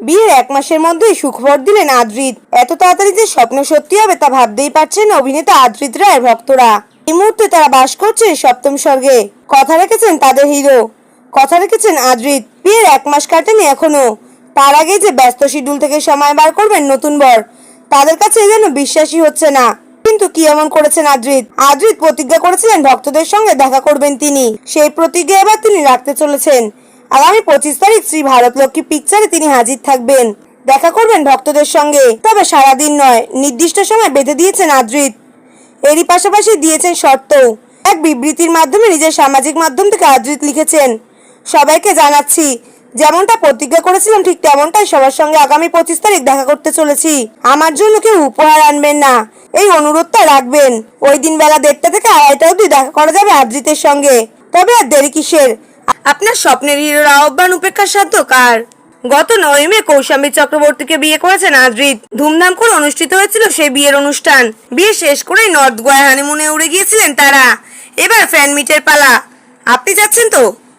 বিয়ের এক মাসের মধ্যেই সুখবর দিলেন আদ্রিত। এত তাড়াতাড়ি যে স্বপ্ন সত্যি হবে তা ভাবতেই পারছেন অভিনেতা আদ্রিত রায়ের ভক্তরা। এই মুহূর্তে তারা বাস করছেন সপ্তম স্বর্গে। কথা রেখেছেন তাদের হিরো। কথা রেখেছেন আদ্রিত। বিয়ের এক মাস কাটেনি এখনও। তার আগে যে ব্যস্ত শিডিউল থেকে সময় বার করবেন নতুন বর, তাদের কাছে যেন বিশ্বাসই হচ্ছে না। কিন্তু কি এমন করেছেন আদ্রিত? আদ্রিত প্রতিজ্ঞা করেছিলেন ভক্তদের সঙ্গে দেখা করবেন তিনি। সেই প্রতিজ্ঞা এবার তিনি রাখতে চলেছেন। আগামী পঁচিশ তারিখ শ্রী ভারতলক্ষ্মী পিকচারে তিনি হাজির থাকবেন। দেখা করবেন ভক্তদের সঙ্গে। তবে সারাদিন নয়, নির্দিষ্ট সময় বেঁধে দিয়েছেন আদ্রিত। এরই পাশাপাশি দিয়েছেন শর্ত এক বিবৃতির মাধ্যমে নিজের সামাজিক মাধ্যম থেকে আদ্রিত লিখেছেন। সবাইকে জানাচ্ছি, যেমনটা প্রতিজ্ঞা করেছিলাম ঠিক তেমনটাই সবার সঙ্গে আগামী পঁচিশ তারিখ দেখা করতে চলেছি। আমার জন্য কেউ উপহার আনবেন না। এই অনুরোধটা রাখবেন। ওই দিন বেলা দেড়টা থেকে আড়াইটা অবধি দেখা করা যাবে আদ্রিতের সঙ্গে। তবে আর দেরি কিসের? আপনার স্বপ্নের হিরোর আহ্বান উপেক্ষার সাধ্য কার গত নয় মে কৌশাম্বী চক্রবর্তীকে বিয়ে করেছেন আদ্রিত। ধুমধাম করে অনুষ্ঠিত হয়েছিল সেই বিয়ের অনুষ্ঠান। বিয়ে শেষ করেই নর্থ গোয়া হানিমুনে উড়ে গিয়েছিলেন তারা। এবার ফ্যান মিটের পালা। আপনি যাচ্ছেন তো?